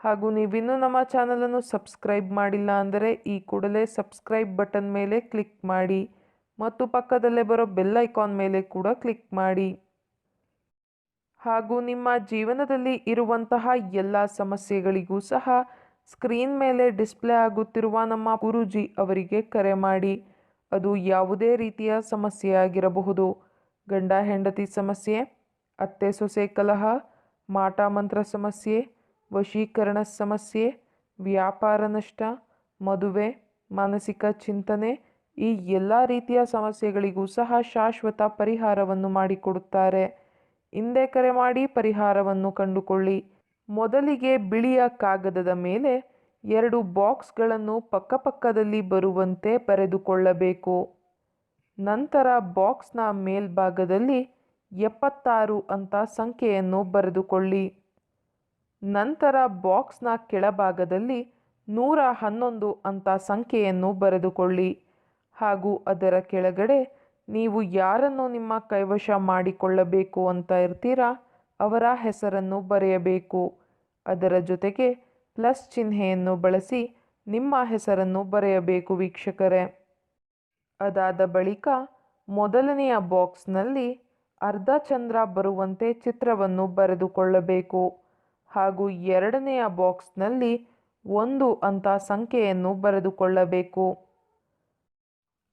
ಹಾಗೂ ನೀವಿನ್ನೂ ನಮ್ಮ ಚಾನಲನ್ನು ಸಬ್ಸ್ಕ್ರೈಬ್ ಮಾಡಿಲ್ಲ ಅಂದರೆ ಈ ಕೂಡಲೇ ಸಬ್ಸ್ಕ್ರೈಬ್ ಬಟನ್ ಮೇಲೆ ಕ್ಲಿಕ್ ಮಾಡಿ ಮತ್ತು ಪಕ್ಕದಲ್ಲೇ ಬರೋ ಬೆಲ್ ಐಕಾನ್ ಮೇಲೆ ಕೂಡ ಕ್ಲಿಕ್ ಮಾಡಿ. ಹಾಗೂ ನಿಮ್ಮ ಜೀವನದಲ್ಲಿ ಇರುವಂತಹ ಎಲ್ಲ ಸಮಸ್ಯೆಗಳಿಗೂ ಸಹ ಸ್ಕ್ರೀನ್ ಮೇಲೆ ಡಿಸ್ಪ್ಲೇ ಆಗುತ್ತಿರುವ ನಮ್ಮ ಗುರುಜಿ ಅವರಿಗೆ ಕರೆ ಮಾಡಿ. ಅದು ಯಾವುದೇ ರೀತಿಯ ಸಮಸ್ಯೆ ಆಗಿರಬಹುದು ಗಂಡ ಹೆಂಡತಿ ಸಮಸ್ಯೆ, ಅತ್ತೆ ಸೊಸೆ ಕಲಹ, ಮಾಟ ಮಂತ್ರ ಸಮಸ್ಯೆ ವಶೀಕರಣ ಸಮಸ್ಯೆ ವ್ಯಾಪಾರ ನಷ್ಟ, ಮದುವೆ, ಮಾನಸಿಕ ಚಿಂತನೆ ಈ ಎಲ್ಲ ರೀತಿಯ ಸಮಸ್ಯೆಗಳಿಗೂ ಸಹ ಶಾಶ್ವತ ಪರಿಹಾರವನ್ನು ಮಾಡಿಕೊಡುತ್ತಾರೆ. ಹಿಂದೆ ಕರೆ ಮಾಡಿ ಪರಿಹಾರವನ್ನು ಕಂಡುಕೊಳ್ಳಿ. ಮೊದಲಿಗೆ ಬಿಳಿಯ ಕಾಗದದ ಮೇಲೆ ಎರಡು ಬಾಕ್ಸ್ಗಳನ್ನು ಪಕ್ಕಪಕ್ಕದಲ್ಲಿ ಬರುವಂತೆ ಬರೆದುಕೊಳ್ಳಬೇಕು. ನಂತರ ಬಾಕ್ಸ್ನ ಮೇಲ್ಭಾಗದಲ್ಲಿ ಎಪ್ಪತ್ತಾರು ಅಂತ ಸಂಖ್ಯೆಯನ್ನು ಬರೆದುಕೊಳ್ಳಿ. ನಂತರ ಬಾಕ್ಸ್ನ ಕೆಳಭಾಗದಲ್ಲಿ ನೂರ ಹನ್ನೊಂದು ಅಂತ ಸಂಖ್ಯೆಯನ್ನು ಬರೆದುಕೊಳ್ಳಿ. ಹಾಗೂ ಅದರ ಕೆಳಗಡೆ ನೀವು ಯಾರನ್ನು ನಿಮ್ಮ ಕೈವಶ ಮಾಡಿಕೊಳ್ಳಬೇಕು ಅಂತ ಇರ್ತೀರಾ ಅವರ ಹೆಸರನ್ನು ಬರೆಯಬೇಕು. ಅದರ ಜೊತೆಗೆ ಪ್ಲಸ್ ಚಿಹ್ನೆಯನ್ನು ಬಳಸಿ ನಿಮ್ಮ ಹೆಸರನ್ನು ಬರೆಯಬೇಕು ವೀಕ್ಷಕರೇ. ಅದಾದ ಬಳಿಕ ಮೊದಲನೆಯ ಬಾಕ್ಸ್ನಲ್ಲಿ ಅರ್ಧ ಚಂದ್ರ ಬರುವಂತೆ ಚಿತ್ರವನ್ನು ಬರೆದುಕೊಳ್ಳಬೇಕು. ಹಾಗೂ ಎರಡನೆಯ ಬಾಕ್ಸ್ನಲ್ಲಿ ಒಂದು ಅಂತ ಸಂಖ್ಯೆಯನ್ನು ಬರೆದುಕೊಳ್ಳಬೇಕು.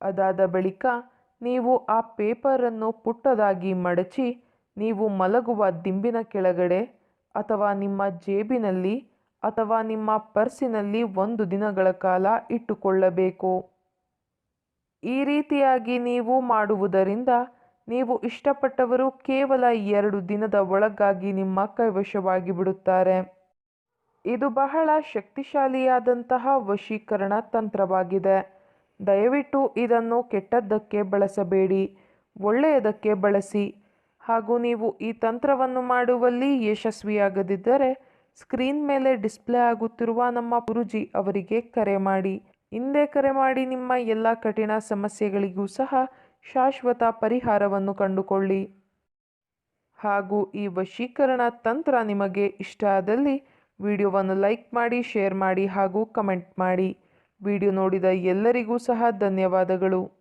ಅದಾದ ಬಳಿಕ ನೀವು ಆ ಪೇಪರನ್ನು ಪುಟ್ಟದಾಗಿ ಮಡಚಿ, ನೀವು ಮಲಗುವ ದಿಂಬಿನ ಕೆಳಗಡೆ ಅಥವಾ ನಿಮ್ಮ ಜೇಬಿನಲ್ಲಿ ಅಥವಾ ನಿಮ್ಮ ಪರ್ಸಿನಲ್ಲಿ ಒಂದು ದಿನಗಳ ಕಾಲ ಇಟ್ಟುಕೊಳ್ಳಬೇಕು. ಈ ರೀತಿಯಾಗಿ ನೀವು ಮಾಡುವುದರಿಂದ ನೀವು ಇಷ್ಟಪಟ್ಟವರು ಕೇವಲ ಎರಡು ದಿನದ ಒಳಗಾಗಿ ನಿಮ್ಮ ಕೈವಶವಾಗಿ ಬಿಡುತ್ತಾರೆ. ಇದು ಬಹಳ ಶಕ್ತಿಶಾಲಿಯಾದಂತಹ ವಶೀಕರಣ ತಂತ್ರವಾಗಿದೆ. ದಯವಿಟ್ಟು ಇದನ್ನು ಕೆಟ್ಟದ್ದಕ್ಕೆ ಬಳಸಬೇಡಿ, ಒಳ್ಳೆಯದಕ್ಕೆ ಬಳಸಿ. ಹಾಗೂ ನೀವು ಈ ತಂತ್ರವನ್ನು ಮಾಡುವಲ್ಲಿ ಯಶಸ್ವಿಯಾಗದಿದ್ದರೆ ಸ್ಕ್ರೀನ್ ಮೇಲೆ ಡಿಸ್ಪ್ಲೇ ಆಗುತ್ತಿರುವ ನಮ್ಮ ಗುರುಜಿ ಅವರಿಗೆ ಕರೆ ಮಾಡಿ. ಹಿಂದೆ ಕರೆ ಮಾಡಿ ನಿಮ್ಮ ಎಲ್ಲ ಕಠಿಣ ಸಮಸ್ಯೆಗಳಿಗೂ ಸಹ ಶಾಶ್ವತ ಪರಿಹಾರವನ್ನು ಕಂಡುಕೊಳ್ಳಿ. ಹಾಗೂ ಈ ವಶೀಕರಣ ತಂತ್ರ ನಿಮಗೆ ಇಷ್ಟ ಆದಲ್ಲಿ ವಿಡಿಯೋವನ್ನು ಲೈಕ್ ಮಾಡಿ, ಶೇರ್ ಮಾಡಿ ಹಾಗೂ ಕಮೆಂಟ್ ಮಾಡಿ. ವಿಡಿಯೋ ನೋಡಿದ ಎಲ್ಲರಿಗೂ ಸಹ ಧನ್ಯವಾದಗಳು.